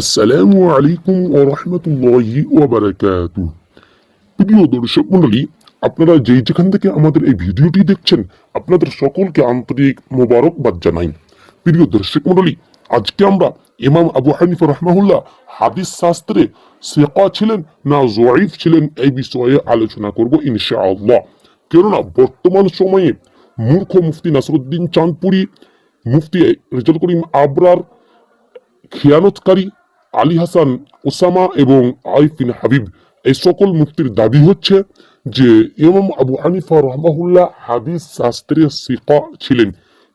আসসালামু আলাইকুম ও রহমতুল্লাহি ওয়াবারাকাতু প্রিয় দর্শক মন্ডলী, আপনারা যেই যেখান থেকে আমাদের এই ভিডিওটি দেখছেন, আপনাদের সকলকে আন্তরিক মোবারকবাদ জানাই। প্রিয় দর্শক মন্ডলী, আজকে আমরা ইমাম আবু হানিফা রহমাহুল্লাহ হাদিস শাস্ত্রে সেকা ছিলেন না জয়ীফ ছিলেন এই বিষয়ে আলোচনা করব ইনশাআল্লাহ। কেননা বর্তমান সময়ে মূর্খ মুফতি নাসরুদ্দিন চাঁদপুরি, মুফতি রেজাল করিম আবরার, খেয়ানতকারী আলী হাসান ওসামা এবং আইফিন হাবিব এই সকল মুক্তির দাবি হচ্ছে যে ইমাম আবু হানিফা রহমাহুল্লাহ হাদিস শাস্ত্রের সিকা ছিলেন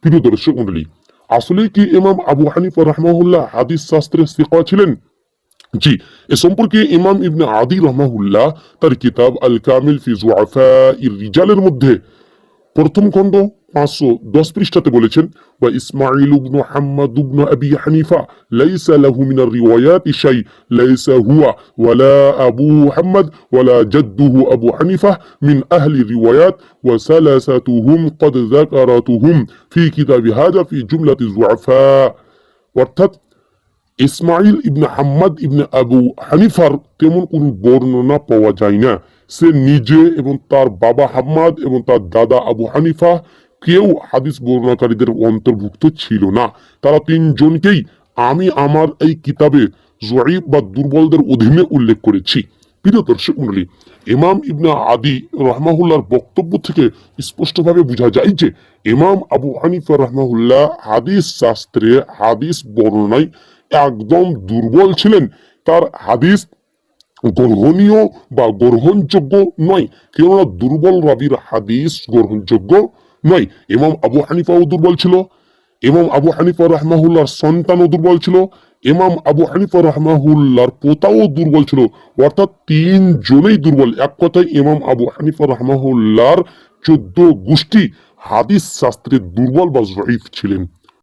প্রিয় দর্শক মন্ডলী আসলে কি ইমাম আবু হানিফা রহমাহুল্লাহ হাদিস শাস্ত্রের সিকা ছিলেন? জি, এ সম্পর্কে ইমাম ইবনে আদি রহমাহুল্লাহ তার কিতাব আল কামিল ফি জুআফা রিজালের মধ্যে প্রথম খণ্ড পাঁচশো দশ পৃষ্ঠাতে বলেছেন বা ইসমাইল ইবনু হাম্মাদ ইবনু আবি হানিফা লাইসা লাহু মিনার রিওয়ায়াত শাই লাইসা হুয়া ওয়ালা আবু মুহাম্মদ ওয়ালা জাদ্দুহু আবু হানিফা মিন আহলি রিওয়ায়াত وثلاثتهم قد ذكرتهم في كتاب هذا في جملة الضعفاء অর্থাৎ ইসমাইল ইবনে হাম্মাদ ইবনে আবু হানিফার তেমন কোন বর্ণনা পাওয়া যায় না। সে নিজে এবং তার বাবা হাম্মাদ এবং তার দাদা আবু হানিফা কেউ হাদিস বর্ণাকারীদের অন্তর্ভুক্ত ছিল না। তারা তিনজনকেই আমি আমার এই কিতাবে জয়ীব বা দুর্বলদের অধীনে উল্লেখ করেছি। প্রিয় দর্শক মন্ডলী, ইমাম ইবনে আদি রহমাহুল্লাহর বক্তব্য থেকে স্পষ্টভাবে বোঝা যায় যে ইমাম আবু হানিফা রহমাহুল্লাহ হাদিস শাস্ত্রে হাদিস বর্ণনায় একদম দুর্বল ছিলেন। তার হাদিস গ্রহণীয় বা গ্রহণযোগ্য নয়, কেননা দুর্বল রাবির হাদিস গ্রহণযোগ্য নয়। ইমাম আবু হানিফাও দুর্বল ছিল, ইমাম আবু হানিফা রহমাহুল্লাহর সন্তানও দুর্বল ছিল ইমাম আবু হানিফা রহমাহুল্লার পোতাও দুর্বল ছিল। অর্থাৎ তিন জনেই দুর্বল। এক কথায় ইমাম আবু হানিফা রহমাহুল্লার চোদ্দ গোষ্ঠী হাদিস শাস্ত্রে দুর্বল বা জয়ীফ ছিলেন।